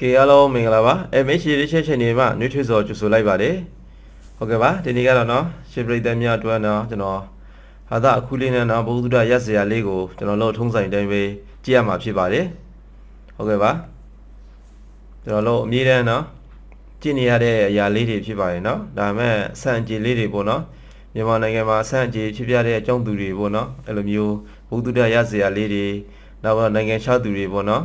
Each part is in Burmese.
ကဲအားလုံးမင်္ဂလာပါ MH ရချက်ချက်နေမှာနှွေးထွေးစောကြိုဆိုလိုက်ပါတယ်ဟုတ်ကဲ့ပါဒီနေ့ကတော့နော်ရှင်ပရိသတ်များအတွက်နော်ကျွန်တော်ဟာသာအခုလေးနဲ့နော်ဘုဒ္ဓရက်စရာလေးကိုကျွန်တော်တို့ထုံးဆိုင်တိုင်းပဲကြည့်ရမှာဖြစ်ပါတယ်ဟုတ်ကဲ့ပါကျွန်တော်တို့အမြဲတမ်းနော်ကြည့်နေရတဲ့အရာလေးတွေဖြစ်ပါတယ်နော်ဒါပေမဲ့စံကြေလေးတွေပေါ့နော်မြန်မာနိုင်ငံမှာစံကြေဖြစ်ပြတဲ့အကြောင်းသူတွေပေါ့နော်အဲ့လိုမျိုးဘုဒ္ဓရက်စရာလေးတွေနောက်တော့နိုင်ငံခြားသူတွေပေါ့နော်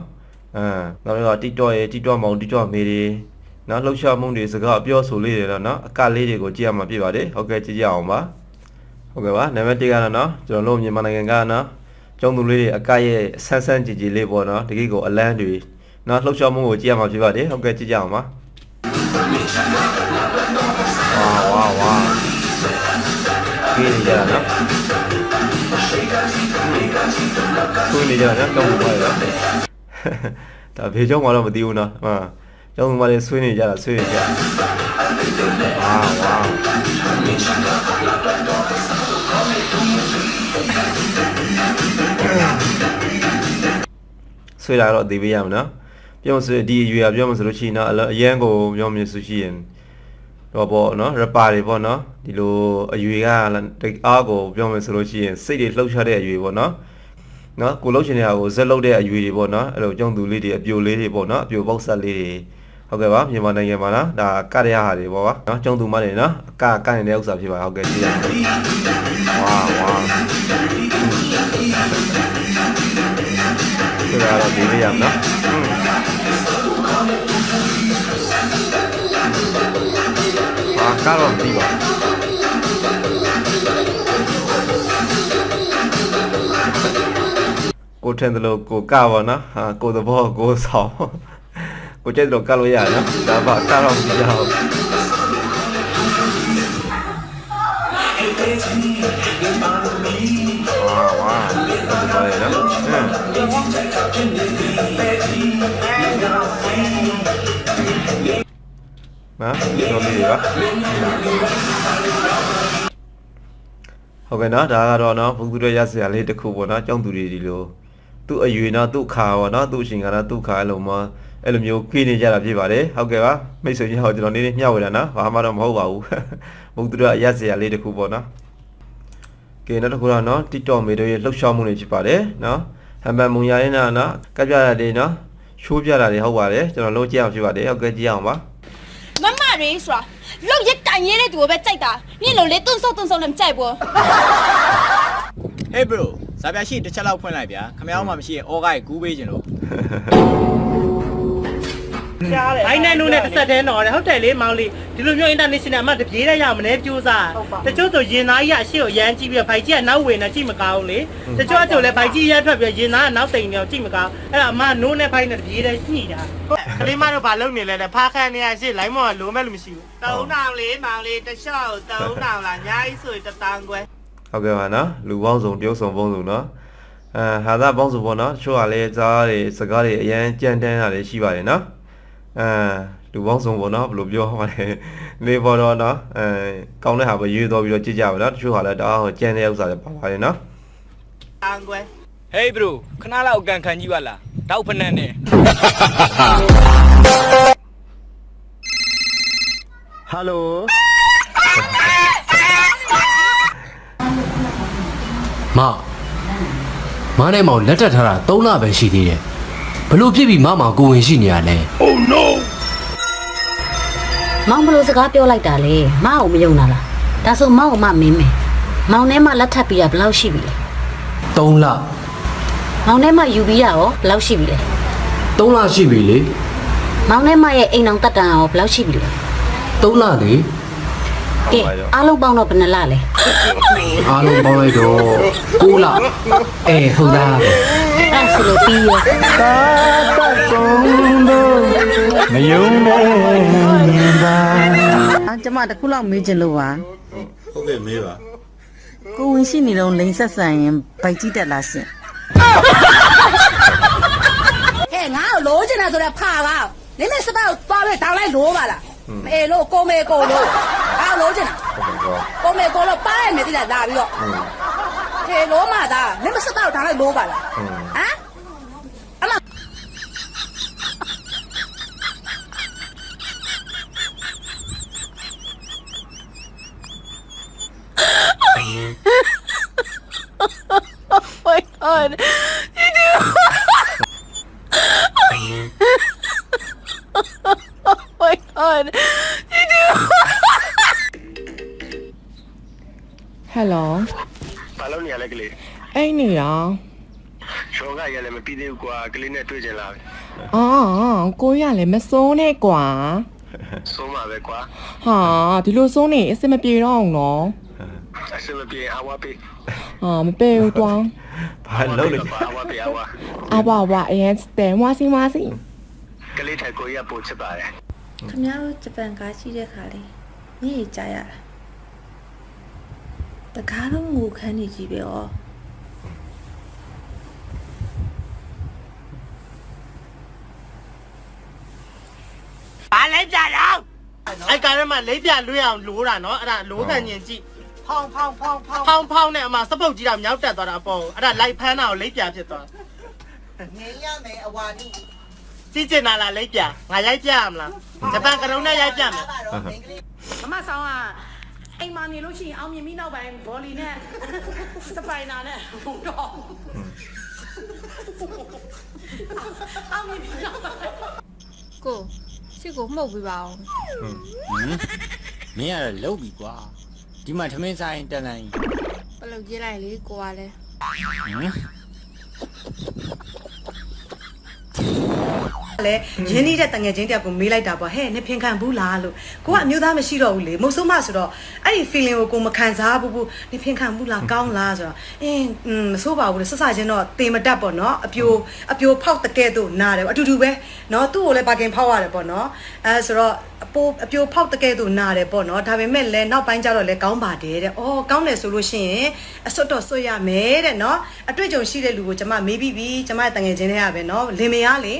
အာနောက်ပြီးတော့ TikTok ရဲ့ TikTok မောင် TikTok မေတွေနော်လှုပ်ရှားမှုတွေစကားအပြောဆိုလေးတွေတော့နော်အကလေးတွေကိုကြည့်ရမှာဖြစ်ပါတယ်ဟုတ်ကဲ့ကြည့်ကြအောင်ပါဟုတ်ကဲ့ပါနံပါတ်1ကတော့နော်ကျွန်တော်တို့မြန်မာနိုင်ငံကနော်ကျုံသူလေးတွေအကရဲ့ဆန်းဆန်းကြည်ကြည်လေးပေါ့နော်တကယ်ကိုအလန်းတွေနော်လှုပ်ရှားမှုကိုကြည့်ရမှာဖြစ်ပါတယ်ဟုတ်ကဲ့ကြည့်ကြအောင်ပါဝါဝါဝါကြည့်နေကြတာနော်ဆွေးနေကြတာနော်တော့ဘာလဲ ဒါဘေးကြောင့်မှတော့မသိဘူးနော်ဟာကျောင်းသူမလေးဆွေးနေကြတာဆွေးနေကြအာဝါဆွေးလာတော့သိပေးရမှာနော်ပြောမဆိုဒီအရွယ်ပြောမဆိုလို့ရှိရင်နော်အလအရန်ကိုပြောမဆိုရှိရင်တော့ပေါ့နော်ရပါတွေပေါ့နော်ဒီလိုအရွယ်ကတိတ်အားကိုပြောမဆိုလို့ရှိရင်စိတ်တွေလှုပ်ရှားတဲ့အရွယ်ပေါ့နော် နော်ကိုလှုပ်ရှင်တဲ့ဟာကိုဇက်လှုပ်တဲ့အရွေတွေပေါ့နော်အဲ့လိုကျုံသူလေးတွေအပြိုလေးတွေပေါ့နော်အပြိုပေါက်ဆက်လေးတွေဟုတ်ကဲ့ပါမြန်မာနိုင်ငံမှာနော်ဒါကရရဟာတွေပေါ့ပါနော်ကျုံသူမတွေနော်အကကနေတဲ့ဥစ္စာဖြစ်ပါဟုတ်ကဲ့ကြည့်ရအောင်ဝါဝါဒီကတော့ဒီလေးရမနော်ဟာကတော့ဒီပါ ကိုထင်တယ်လို့ကိုကပါနော်ဟာကိုသဘောကိုဆောင်ကိုကျက်တယ်လို့ကလို့ရနော်ဒါပါကတော့မကြောက်ဝါဝါဒီပါလေနော်ဟမ်နော်ဒီလိုလေးပါဟုတ်ကဲ့နော်ဒါကတော့နော်ဘုသူရရစရာလေးတစ်ခုပေါ့နော်ကျောင်းသူတွေဒီလို သူ့အရွေနော်သူ့ခါပေါ့နော်သူ့အရှင်ကနော်သူ့ခါအဲ့လိုမှအဲ့လိုမျိုးခွေးနေကြတာဖြစ်ပါတယ်ဟုတ်ကဲ့ပါမိတ်ဆွေကြီးဟောကျွန်တော်နေနေမျှဝေတာနော်ဘာမှတော့မဟုတ်ပါဘူးဘုသူရရစရာလေးတစ်ခုပေါ့နော်ကဲနောက်တစ်ခုတော့နော် TikTok မေတို့ရဲ့လှုပ်ရှားမှုတွေဖြစ်ပါတယ်နော်ဟမ်ဘန်မုံရရင်နော်ကပ်ပြတာတွေနော်ရှိုးပြတာတွေဟုတ်ပါတယ်ကျွန်တော်လုံးကြည့်အောင်ဖြစ်ပါတယ်ဟုတ်ကဲ့ကြည့်အောင်ပါမမရေးဆိုတာလောက်ရက်တိုင်ရဲတဲ့သူကိုပဲကြိုက်တာနင့်လိုလေတွန့်ဆုတ်တွန့်ဆုတ်လည်းမကြိုက်ဘူး Hey bro ဇာပြရှိတစ်ချက်လောက်ဖွင့်လိုက်ဗျာခမရောင်းမှမရှိရင်အော်ကိုက်ကူးပေးခြင်းလို့ဘိုင်းနိုင်လို့နဲ့တစ်ဆက်တည်းတော့တယ်ဟုတ်တယ်လေမောင်လေးဒီလိုမျိုး international အမှတပြေးတဲ့ရမလဲပြိုးစားတချို့ဆိုရင်သားကြီးကအရှိကိုရမ်းကြည့်ပြီးတော့ဘိုက်ကြီးကနောက်ဝင်နေကြည့်မကောင်းလေတချို့အချို့လည်းဘိုက်ကြီးရထွက်ပြီးရင်သားကနောက်တိန်နေအောင်ကြည့်မကောင်းအဲ့ဒါအမနိုးနဲ့ဘိုင်းနဲ့တပြေးတဲ့ညှိတာကလေးမတို့ဘာလုပ်နေလဲတဲ့ဖားခန့်နေရရှိလိုင်းမော်ကလိုမဲ့လို့မရှိဘူး3000လေးမောင်လေးတစ်လျှောက်3000လားညာကြီးဆိုရင်1000ခွဲ ဟုတ်ကဲ့ပါနော်လူပေါင်းစုံတရုပ်စုံပေါင်းစုံနော်အဲဟာသာပေါင်းစုံပေါ့နော်တချို့ကလည်းကြားတွေစကားတွေအရန်ကြမ်းတမ်းတာတွေရှိပါတယ်နော်အဲလူပေါင်းစုံပေါ့နော်ဘယ်လိုပြောရမလဲနေပေါ်တော့နော်အဲကောင်းတဲ့ဟာပဲရွေးတော့ပြီးတော့ကြည့်ကြပါနော်တချို့ကလည်းတအားကြမ်းတဲ့ဥစ္စာတွေပါပါတယ်နော်1000ခွဲ Hey bro ခဏလောက်အကန်ခံကြည့်ပါလားတောက်ဖနက်နဲ့ဟ မမနဲ့မောင်လက်ထပ်ထားတာ3လပဲရှိသေးတယ်ဘလို့ဖြစ်ပြီးမမကိုဝင်ရှိနေရလဲမောင်ဘလို့စကားပြောလိုက်တာလေမအောင်မယုံတာလားဒါဆိုမောင်ကမမင်းမယ်မောင်ထဲမှာလက်ထပ်ပြီးတာဘယ်လောက်ရှိပြီလဲ3လမောင်ထဲမှာယူပြီးတာရောဘယ်လောက်ရှိပြီလဲ3လရှိပြီလေမောင်ထဲမှာရဲ့အိမ်အောင်တက်တန်ရောဘယ်လောက်ရှိပြီလဲ3လလေ ကဲအားလုံးပေါင်းတော့ဘယ်နှလလဲအားလုံးပေါင်းလိုက်တော့6လအဲဟုတ်သားပဲအဲ့ဆိုလို့ပြီးရောမယုံနဲ့မြင်ပါအာကျမတစ်ခုလောက်မေးချင်လို့ပါဟုတ်ကဲ့မေးပါကိုဝင်ရှိနေတော့လိန်ဆက်ဆန်ရင်ဗိုက်ကြီးတက်လာရှင်ဟဲ့ငါ့ကိုလိုချင်တာဆိုတော့ဖာပါနင်းနဲ့စပတ်ကိုသွားပြီးတောင်းလိုက်လိုပါလားအေးလို့ကိုမေကိုလို့အား လိုချင်တာပုံမဲ့ကောတော့ပါရမယ်တိလာလာပြီးတော့ထေလိုမှသာမင်းမစက်တော့ဒါလိုက်လိုပါလားဟမ်အမအင်း နေရရှောကရလည်းမပြီးသေးဘူးကွာကလေးနဲ့တွေ့ကြလာပြီအော်ကိုရလည်းမစိုးနဲ့ကွာဆုံးပါပဲကွာဟာဒီလိုစိုးနေအစမပြေတော့အောင်နော်အစမပြေအဝါပေးဟာမပြေဘူးကွာဘာလုံးနေအဝါပေးအဝါအဘဝအရင်စတယ်ဝါစီဝါစီကလေးထိုင်ကိုရပို့ချစ်ပါတယ်ခင်ဗျားတို့ဂျပန်ကားရှိတဲ့ခါလေးညည်ကြရတာတကားလုံးငိုခန်းနေကြီးပဲ ဩအဲ့ကားထဲမှာလိပ်ပြလွှဲအောင်လိုးတာနော်အဲ့ဒါလိုးခံရင်ကြည့်ဖောင်းဖောင်းဖောင်းဖောင်းဖောင်းဖောင်းနဲ့အမစပုတ်ကြီးတာမြောက်တက်သွားတာပေါ့အဲ့ဒါလိုက်ဖမ်းတာကိုလိပ်ပြဖြစ်သွားငင်းရမယ်အဝါဒုကြည့်ကျင်လာလားလိပ်ပြငါရိုက်ပြရမလားဂျပန်ကရုံးနဲ့ရိုက်ပြမယ်မမဆောင်ကအိမ်မှာနေလို့ရှိရင်အောင်မြင်ပြီးနောက်ပိုင်းဘောလီနဲ့စပိုင်နာနဲ့ဘုံတော့အောင်မြင်ပြီးနောက်ပိုင်းကို ရှစ်ကိုမှုတ်ပေးပါအောင်မင်းကတော့လုံးပြီကွာဒီမှာထမင်းဆိုင်တက်လိုက်ဘယ်လိုကြည့်လိုက်လေကိုကလည်း လဲရင်းနှီးတဲ့တငယ်ချင်းတယောက်ကိုမေးလိုက်တာပေါ့ဟဲ့နင်ဖင်ခံဘူးလားလို့ကိုကအမျိုးသားမရှိတော့ဘူးလေမုတ်ဆိုးမဆိုတော့အဲ့ဒီ feeling ကိုကိုမခံစားဘူးဘူးနင်ဖင်ခံဘူးလားကောင်းလားဆိုတော့အင်းอืมမဆိုးပါဘူးလေဆက်ဆချင်းတော့တေမတက်ပေါ့နော်အပြိုအပြိုဖောက်တကဲ့သို့နားတယ်ပေါ့အတူတူပဲနော်သူ့ကိုလည်းပါကင်ဖောက်ရတယ်ပေါ့နော်အဲဆိုတော့အပိုးအပြိုဖောက်တကဲ့သို့နားတယ်ပေါ့နော်ဒါပေမဲ့လည်းနောက်ပိုင်းကျတော့လည်းကောင်းပါတယ်တဲ့အော်ကောင်းတယ်ဆိုလို့ရှိရင်အစွတ်တော့စွတ်ရမယ်တဲ့နော်အတွေ့အကြုံရှိတဲ့လူကိုကျွန်မမေးပြီးပြီကျွန်မရဲ့တငယ်ချင်းတွေကပဲနော်လင်မယားလေ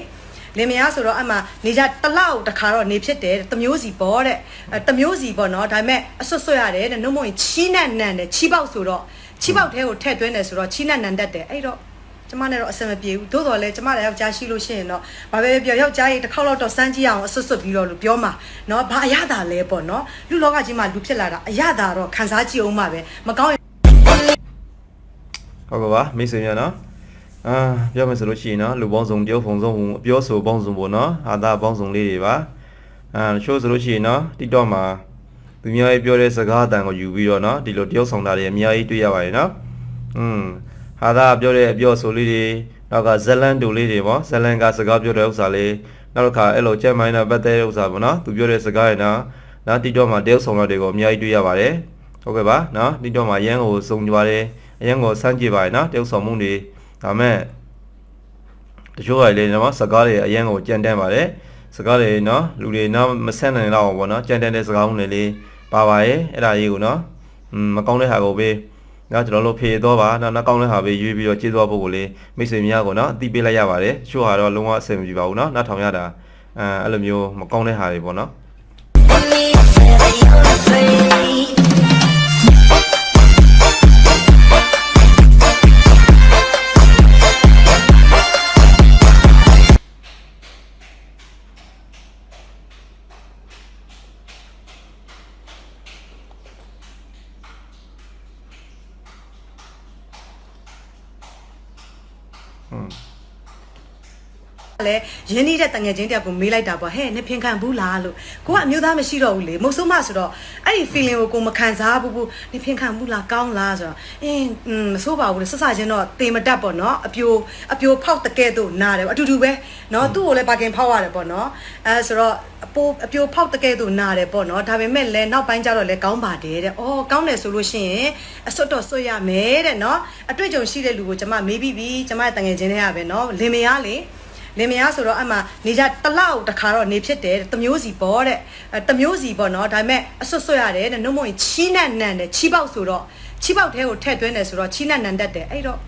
လင်မယားဆိုတော့အမှနေကြတစ်လောက်တစ်ခါတော့နေဖြစ်တယ်တမျိုးစီပေါ့တဲ့အဲတမျိုးစီပေါ့နော်ဒါပေမဲ့အဆွတ်ဆွတ်ရတယ်တဲ့နှုတ်မဝင်ချီးနဲ့နန်တယ်ချီးပေါက်ဆိုတော့ချီးပေါက်ထဲကိုထည့်သွင်းတယ်ဆိုတော့ချီးနဲ့နန်တတ်တယ်အဲ့တော့ကျမနဲ့တော့အဆင်မပြေဘူးသို့တော်လည်းကျမလည်းယောက်ျားရှိလို့ရှိရင်တော့ဘာပဲပြောယောက်ျားကြီးတစ်ခေါက်တော့တော့စမ်းကြည့်အောင်အဆွတ်ဆွတ်ပြီးတော့လို့ပြောမှာเนาะဘာအရသာလဲပေါ့เนาะလူလောကကြီးမှာလူဖြစ်လာတာအရသာတော့ခံစားကြည့်အောင်ပါပဲမကောင်းရင် ဟုတ်ကဲ့ပါမိတ်ဆွေများနော် အာပြောမယ်ဆိုလို့ရှိရင်နော်လူပေါင်းစုံပြောဖုံစုံအပြောဆိုပေါင်းစုံပေါ့နော်ဟာတာပေါင်းစုံလေးတွေပါအာချိုးဆိုလို့ရှိရင်နော် TikTok မှာသူများရေးပြောတဲ့စကားအတန်ကိုယူပြီးတော့နော်ဒီလိုတယောက်ဆောင်တာတွေအများကြီးတွေ့ရပါတယ်နော်อืมဟာတာပြောတဲ့အပြောဆိုလေးတွေနောက်ကဇလန်တူလေးတွေပေါ့ဇလန်ကစကားပြောတဲ့ဥစ္စာလေးနောက်တစ်ခါအဲ့လိုချက်မိုင်းနာပတ်သက်တဲ့ဥစ္စာပေါ့နော်သူပြောတဲ့စကားရနော်နော် TikTok မှာတယောက်ဆောင်တာတွေကိုအများကြီးတွေ့ရပါတယ်ဟုတ်ကဲ့ပါနော် TikTok မှာရန်ကိုစုံကြပါတယ်အရန်ကိုစမ်းကြည့်ပါရနော်တယောက်ဆောင်မှုတွေ ဒါမဲ့တချို့ကလည်းနော်စကားတွေအရန်ကိုကြံတန်းပါတယ်စကားတွေနော်လူတွေနော်မဆန့်နိုင်တော့ဘူးပေါ့နော်ကြံတန်းတဲ့စကားမှုတွေလေးပါပါရဲ့အဲ့ဒါကြီးကိုနော်อืมမကောင်းတဲ့ဟာကိုပဲနော်ကျွန်တော်တို့ဖြေတော့ပါနော်နောက်ကောင်းတဲ့ဟာပဲရွေးပြီးတော့ကျေးဇူးဖို့ကိုလေးမိတ်ဆွေများကိုနော်အတိပေးလိုက်ရပါတယ်တချို့ဟာတော့လုံးဝအဆင်မပြေပါဘူးနော်နောက်ထောင်ရတာအဲအဲ့လိုမျိုးမကောင်းတဲ့ဟာတွေပေါ့နော် လည်းရင်းနှီးတဲ့တငယ်ချင်းတယောက်ကိုမေးလိုက်တာပေါ့ဟဲ့နင်ဖင်ခံဘူးလားလို့ကိုကအမျိုးသားမရှိတော့ဘူးလေမုတ်ဆိုးမဆိုတော့အဲ့ဒီ feeling ကိုကိုမခံစားဘူးဘူးနင်ဖင်ခံဘူးလားကောင်းလားဆိုတော့အင်းอืมမဆိုးပါဘူးလေဆက်ဆချင်းတော့တေမတက်ပေါ့နော်အပြိုအပြိုဖောက်တကဲ့သို့နားတယ်ပေါ့အတူတူပဲနော်သူ့ကိုလည်းပါကင်ဖောက်ရတယ်ပေါ့နော်အဲဆိုတော့အပိုးအပြိုဖောက်တကဲ့သို့နားတယ်ပေါ့နော်ဒါပေမဲ့လည်းနောက်ပိုင်းကျတော့လည်းကောင်းပါတယ်တဲ့အော်ကောင်းတယ်ဆိုလို့ရှိရင်အစွတ်တော့စွတ်ရမယ်တဲ့နော်အတွေ့အကြုံရှိတဲ့လူကိုကျွန်မမေးပြီးပြီကျွန်မရဲ့တငယ်ချင်းတွေကပဲနော်လင်မယားလေ လင်မယားဆိုတော့အမှနေကြတစ်လောက်တစ်ခါတော့နေဖြစ်တယ်တမျိုးစီပေါ့တဲ့အဲတမျိုးစီပေါ့နော်ဒါပေမဲ့အဆွတ်ဆွတ်ရတယ်တဲ့နှုတ်မဝင်ချီးနဲ့နန်တယ်ချီးပေါက်ဆိုတော့ချီးပေါက်ထဲကိုထည့်သွင်းတယ်ဆိုတော့ချီးနဲ့နန်တတ်တယ်အဲ့တော့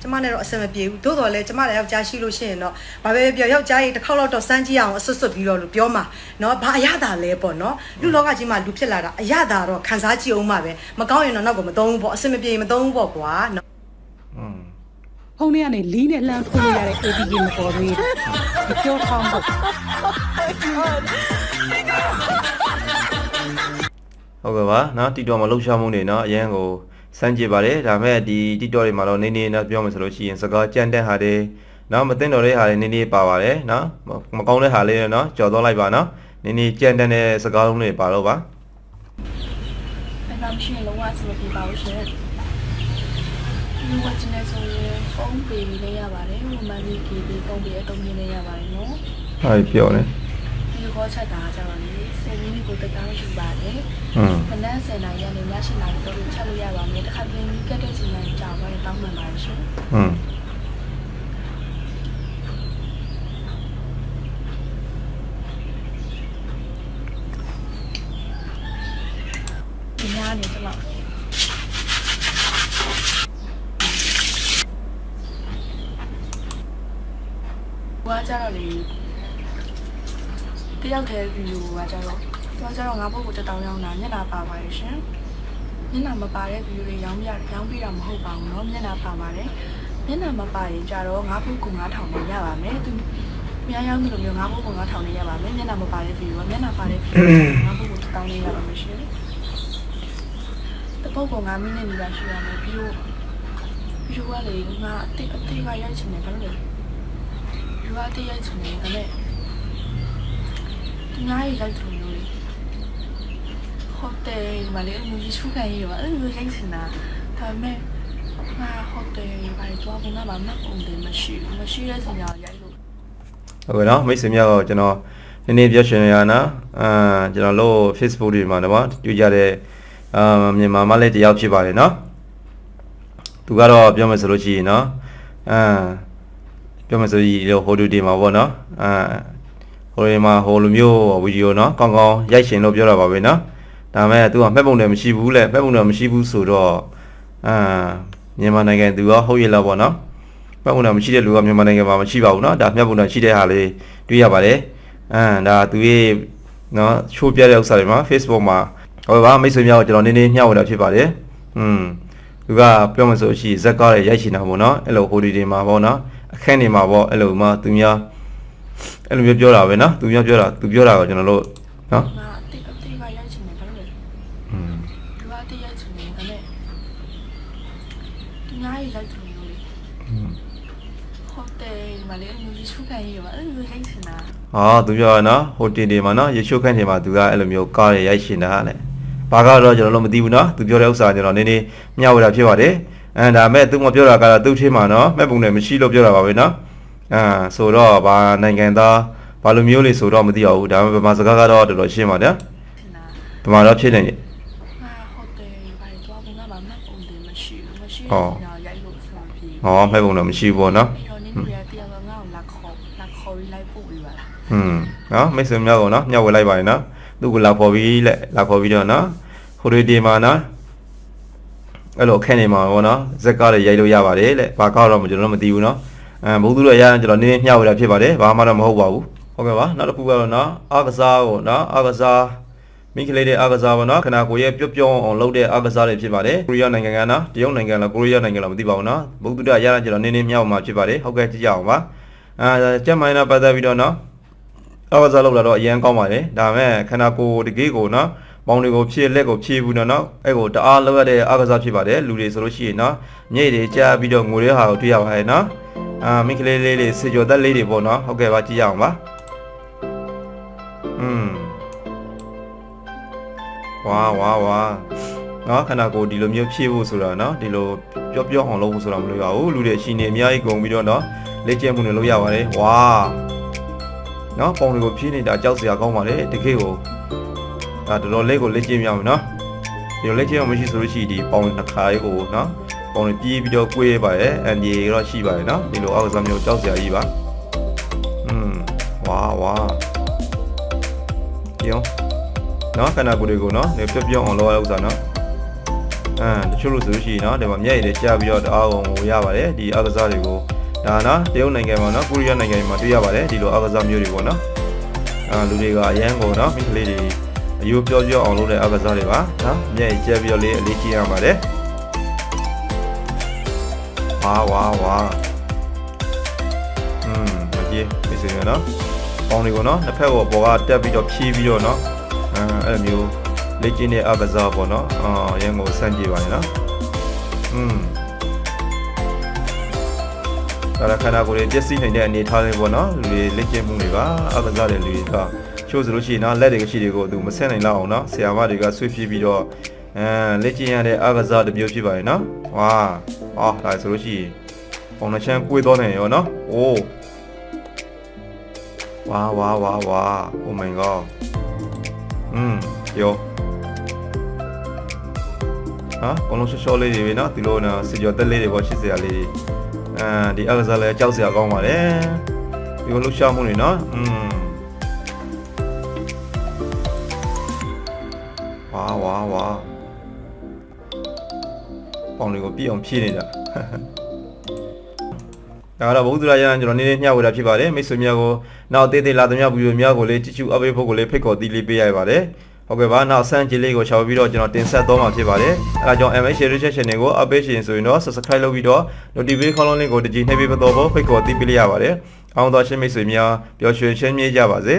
ကျမနဲ့တော့အဆင်မပြေဘူးသို့တော်လည်းကျမလည်းယောက်ျားရှိလို့ရှိရင်တော့ဘာပဲပြောယောက်ျားကြီးတစ်ခေါက်တော့တော့စမ်းကြည့်အောင်အဆွတ်ဆွတ်ပြီးတော့လို့ပြောမှာနော်ဘာအရသာလဲပေါ့နော်လူလောကကြီးမှာလူဖြစ်လာတာအရသာတော့ခံစားကြည့်အောင်ပါပဲမကောင်းရင်တော့နောက်ကမသုံးဘူးပေါ့အဆင်မပြေရင်မသုံးဘူးပေါ့ကွာနော်อืมဖုန်းုံးထဲကနေလီးနဲ့လှမ်းထိုးရတဲ့ APK မပေါ်သေးဘူး။မပြောထောင်းဘူး။ဟုတ်ကဲ့ပါနော် TikTok မှာလှုပ်ရှားမှုတွေနော်အရင်ကိုစမ်းကြည့်ပါတယ်ဒါပေမဲ့ဒီ TikTok တွေမှာတော့နေနေတော့ပြောမယ်ဆိုလို့ရှိရင်စကားကြမ်းတမ်းဟာတွေနော်မသိတော်တဲ့ဟာတွေနေနေပါပါတယ်နော်မကောင်းတဲ့ဟာလေးတွေနော်ကြော်သွားလိုက်ပါနော်နေနေကြမ်းတမ်းတဲ့စကားလုံးတွေပါတော့ပါအဲ့တော့ချင်းလုံးဝစမပြေပါဘူးရှင် လူဝတ်ချင်တဲ့ဆိုရင်ဖုန်းပေပြီးလည်းရပါတယ်ဟိုမန်ဒီကီပြီးဖုန်းပေအသုံးပြုလည်းရပါတယ်နော်ဟာပြောနေဒီခေါ်ချက်တာကြတော့လေဆယ်မိနစ်ကိုတကောင်းယူပါတယ်ဟွန်းခဏဆယ်နာရီကနေည၈နာရီတော့ချက်လို့ရပါမယ်တစ်ခါပြင်ကက်တဲ့ချိန်မှကြာပါတယ်တောင်းပန်ပါတယ်ရှင်ဟွန်း တယောက်တည်းဗီဒီယိုကကြတော့သူကကြတော့ငါဘုတ်ကိုတက်တောင်းရောင်းတာမျက်နှာပါပါတယ်ရှင်။မျက်နှာမပါတဲ့ဗီဒီယိုတွေရောင်းပြရောင်းပြတာမဟုတ်ပါဘူးเนาะမျက်နှာပါပါတယ်။မျက်နှာမပါရင်ကြတော့ငါဘုတ်က9000နဲ့ရပါမယ်။သူများရောင်းတယ်လို့မျိုးငါဘုတ်က9000နဲ့ရပါမယ်။မျက်နှာမပါတဲ့ဗီဒီယိုကမျက်နှာပါတဲ့ဗီဒီယိုငါဘုတ်ကိုတက်တောင်းနဲ့ရပါမယ်ရှင်။တပုတ်က9မိနစ်နေပါရှိရမယ်ပြီးတော့ပြီးတော့ကလေငါအတိတ်အတိတ်ကရိုက်ချင်တယ်ဘာလို့လဲ။ ယူအတရိုက်ချင်တယ်ဒါပေမဲ့ သူများရေးလိုက်သူမျိုးလေဟုတ်တယ်မလေးအမှုကြီးစုခိုင်းရပါအဲ့လိုရိုက်ချင်တာဒါပေမဲ့ငါဟုတ်တယ်ဘာလို့တော့ဘာမှမပုံတယ်မရှိဘူးမရှိတဲ့စင်ကြောင်ရိုက်လို့ဟုတ်ကဲ့နော်မိတ်ဆွေများတော့ကျွန်တော်နည်းနည်းပြောရှင်ရနာအာကျွန်တော်လို့ Facebook တွေမှာတော့တွေ့ကြတဲ့အာမြန်မာမလေးတယောက်ဖြစ်ပါတယ်နော်သူကတော့ပြောမယ်ဆိုလို့ရှိရင်နော်အာပြောမယ်ဆိုရင်ဟိုတူဒီမှာပေါ့နော်အာ ဟိုဒီမှာဟိုလိုမျိုးဗီဒီယိုနော်ကောင်းကောင်းရိုက်ရှင်လို့ပြောတာပါပဲနော်ဒါပေမဲ့သူကမှတ်ပုံတယ်မရှိဘူးလေမှတ်ပုံတယ်မရှိဘူးဆိုတော့အာမြန်မာနိုင်ငံသူရောဟုတ်ရဲ့လားပေါ့နော် မှတ်ပုံတာမရှိတဲ့လူကမြန်မာနိုင်ငံမှာမရှိပါဘူးเนาะဒါမှတ်ပုံတာရှိတဲ့ဟာလေးတွေ့ရပါတယ်အမ်ဒါသူရဲ့เนาะချိုးပြတဲ့ဥစ္စာတွေမှာ Facebook မှာဟောပါမိတ်ဆွေများကိုကျွန်တော်နည်းနည်းမျှဝေတာဖြစ်ပါတယ်อืมသူကပြောမှဆိုရှိဇက်ကားရဲ့ရိုက်ချင်တာပေါ့เนาะအဲ့လိုဟိုဒီတွေမှာပေါ့เนาะအခန်းတွေမှာပေါ့အဲ့လိုမှသူများ အဲ့လိုမျိုးပြောတာပဲเนาะသူများပြောတာသူပြောတာကိုကျွန်တော်တို့เนาะ ငါအတိတ်အတိတ်ကရိုက်ချင်တယ်ဘာလို့လဲ อืม ယူအတိတ်ရိုက်ချင်တယ်ဒါပေမဲ့သူများရေးလိုက်သူမျိုးလေဟုတ်တယ်မလေးအမှုကြီးစုခိုင်းရပါအဲ့လိုရိုက်ချင်တာ ဟာသူပြောတာနော်ဟိုတင်တွေမှာနော်ရေချိုးခန့်တွေမှာသူကအဲ့လိုမျိုးကားတွေရိုက်ရှင်တာနဲ့ဘာကတော့ကျွန်တော်တို့မသိဘူးနော်သူပြောတဲ့ဥစ္စာကျွန်တော်နည်းနည်းမျှဝေတာဖြစ်ပါတယ်အဲဒါမဲ့သူမပြောတာကတော့သူ့ထင်းမှာနော်မဲ့ပုံနဲ့မရှိလို့ပြောတာပါပဲနော် အာဆိုတော့ဘာနိုင်ငံသားဘာလိုမျိုးလေးဆိုတော့မသိရဘူးဒါပေမဲ့ဗမာစကားကတော့တော်တော်ရှင်းပါဗျာဖြစ်လားဗမာတော့ဖြစ်နေတယ်ငါဟိုတယ်ဘာတွေတော့ဘာမှမပုံတယ်မရှိဘူးမရှိဘူးညရိုက်လို့ဆိုပြီးဟောမှတ်ပုံတော့မရှိဘူးပေါ့နော်ညနေနေရတရားငါ့ကိုလာခေါ်လာခေါ်လိုက်ပို့ပြီးပါလားอืมနော်မိတ်ဆွေများကောနော်ညဝယ်လိုက်ပါရင်နော်သူ့ကိုလာခေါ်ပြီးလက်လာခေါ်ပြီးတော့နော်ဟိုတွေဒီမှာနော်အဲ့လိုခန့်နေမှာပေါ့နော်ဇက်ကားတွေရိုက်လို့ရပါတယ်လက်ဘာကားတော့မကျွန်တော်မသိဘူးနော် အဲဘုံသူတို့အရာကျွန်တော်နည်းနည်းမျှဝေတာဖြစ်ပါတယ်ဘာမှတော့မဟုတ်ပါဘူးဟုတ်ကဲ့ပါနောက်တစ်ခုကတော့နော်အာကစားကိုနော်အာကစားမိခလေးတဲ့အာကစားပါနော်ခနာကိုရဲ့ပြုတ်ပြောင်းအောင်လုပ်တဲ့အာကစားတွေဖြစ်ပါတယ်ကိုရီးယားနိုင်ငံကနော်တရုတ်နိုင်ငံလားကိုရီးယားနိုင်ငံလားမသိပါဘူးနော်ဘုဒ္ဓတရားရတာကျွန်တော်နင်းနင်းမြောက်မှာဖြစ်ပါတယ်ဟုတ်ကဲ့ကြည့်ကြအောင်ပါအဲကျက်မိုင်းနာပတ်သက်ပြီးတော့နော်အာကစားလုပ်လာတော့အရန်ကောင်းပါတယ်ဒါပေမဲ့ခနာကိုတကယ်ကိုနော်ပေါင်တွေကိုဖြည့်လက်ကိုဖြည့်ဘူးနော်နော်အဲ့ကိုတအားလောက်ရတဲ့အာကစားဖြစ်ပါတယ်လူတွေဆိုလို့ရှိရင်နော်မြိတ်တွေကြားပြီးတော့ငွေတွေဟာကိုတွေ့ရပါတယ်နော် အာမိန်းကလေးလေးလေးစေကျော်သက်လေးတွေပေါ့နော်ဟုတ်ကဲ့ပါကြည့်ရအောင်ပါอืมဝါဝါဝါနော်ခန္ဓာကိုယ်ဒီလိုမျိုးဖြည့်ဖို့ဆိုတာနော်ဒီလိုပြောပြောအောင်လုပ်ဖို့ဆိုတာမလိုရဘူးလူတွေအရှင်နေအများကြီးကုန်ပြီးတော့နော်လက်ကျက်မှုတွေလုပ်ရပါတယ်ဝါနော်ပုံတွေကိုဖြည့်နေတာကြောက်စရာကောင်းပါလေတကယ်ကိုဒါတော်တော်လေးကိုလက်ကျင့်မြအောင်နော်ဒီလိုလက်ကျင့်အောင်မရှိဆိုလို့ရှိရင်ဒီပုံတစ်ခါလေးကိုနော် ပုံတွေပြေးပြီးတော့꿰ရပါရဲ့အန်ဒီတော့ရှိပါရဲ့နော်ဒီလိုအောက်ကစားမျိုးကြောက်စရာကြီးပါอืมဝါဝါပြောနော်ခန္ဓာကိုယ်တွေကိုနော်ဒီပြပြအောင်လုပ်ရဥစ္စာနော်အဲတချို့လို့ဆိုလို့ရှိရင်နော်ဒီမှာမျက်ရည်တွေကျပြီးတော့တအားအောင်ကိုရပါတယ်ဒီအောက်ကစားတွေကို ဒါနော်တရုတ်နိုင်ငံမှာနော်ကိုရီးယားနိုင်ငံမှာတွေ့ရပါတယ်ဒီလိုအားကစားမျိုးတွေပေါ့နော်အာလူတွေကအရန်ကိုနော်မိန်းကလေးတွေအယိုးပြောပြောအောင်လုပ်တဲ့အားကစားတွေပါနော်မျက်ရည်ကျက်ပြီးတော့လေးအလေးကြည့်ရပါတယ် ဝါဝါဝါอืมမကြီးမိတ်ဆွေများနော်ပေါင်းတွေကိုနော်တစ်ဖက်ကိုပေါ်ကတက်ပြီးတော့ဖြီးပြီးတော့နော်အဲအဲ့လိုမျိုးလေ့ကျင့်တဲ့အားကစားပေါ့နော်အာရန်ကိုစမ်းကြည့်ပါရင်နော်อืม ဒါရခန္ဓာကိုယ်တွေပျက်စီးနိုင်တဲ့အနေအထားတွေပေါ့နော်လူတွေလက်ကျင့်မှုတွေပါအကစားတဲ့လူတွေကချ ချို့ဆိုလို့ရှိရင်နော်လက်တွေကရှိတွေကိုသူမဆက်နိုင်လောက်အောင်နော်ဆရာမတွေကဆွေးပြပြီးတော့ အဲလက်ကျင်ရတဲ့အားကစားတစ်မျိုးဖြစ်ပါတယ်နော်ဝါအော်ဒါဆိုလို့ရှိရင်ပုံနှချမ်းကိုွေးတော့နေရောနော်အိုးဝါဝါဝါဝါ oh my god อืมယောဟာဘလုံးရှော့ရှော့လေးတွေပဲเนาะဒီလိုနော်စီကျော်တက်လေးတွေပေါ့ရှစ်စရာလေးတွေအဲဒီအားကစားလေးကြောက်စရာကောင်းပါတယ်ဒီလိုလှူရှားမှုတွေเนาะอืมဝါဝါဝါ ပေါင်တွေကိုပြည့်အောင်ဖြည့်နေတာဒါကတော့ဘုဒ္ဓရာယံကျွန်တော်နေ့နေ့ညဝေတာဖြစ်ပါတယ်မိတ်ဆွေများကိုနောက်သေးသေးလာသမျှဗီဒီယိုများကိုလည်းကြည့်ချူအပ်ပေးဖို့ကိုလည်းဖိတ်ခေါ်သီးလေးပေးရပါတယ်ဟုတ်ကဲ့ပါနောက်ဆန်းကြီးလေးကိုရှောက်ပြီးတော့ကျွန်တော်တင်ဆက်သွားမှာဖြစ်ပါတယ်အဲဒါကြောင့် MH Research Channel ကို update ရှင်ဆိုရင်တော့ subscribe လုပ်ပြီးတော့ notification ခေါင်းလုံးလေးကိုတကြည်နှိပ်ပေးတော့ဖို့ဖိတ်ခေါ်သီးပေးလိုက်ရပါတယ်အောင်တော်ရှင်မိတ်ဆွေများပျော်ရွှင်ချင်းမြေ့ကြပါစေ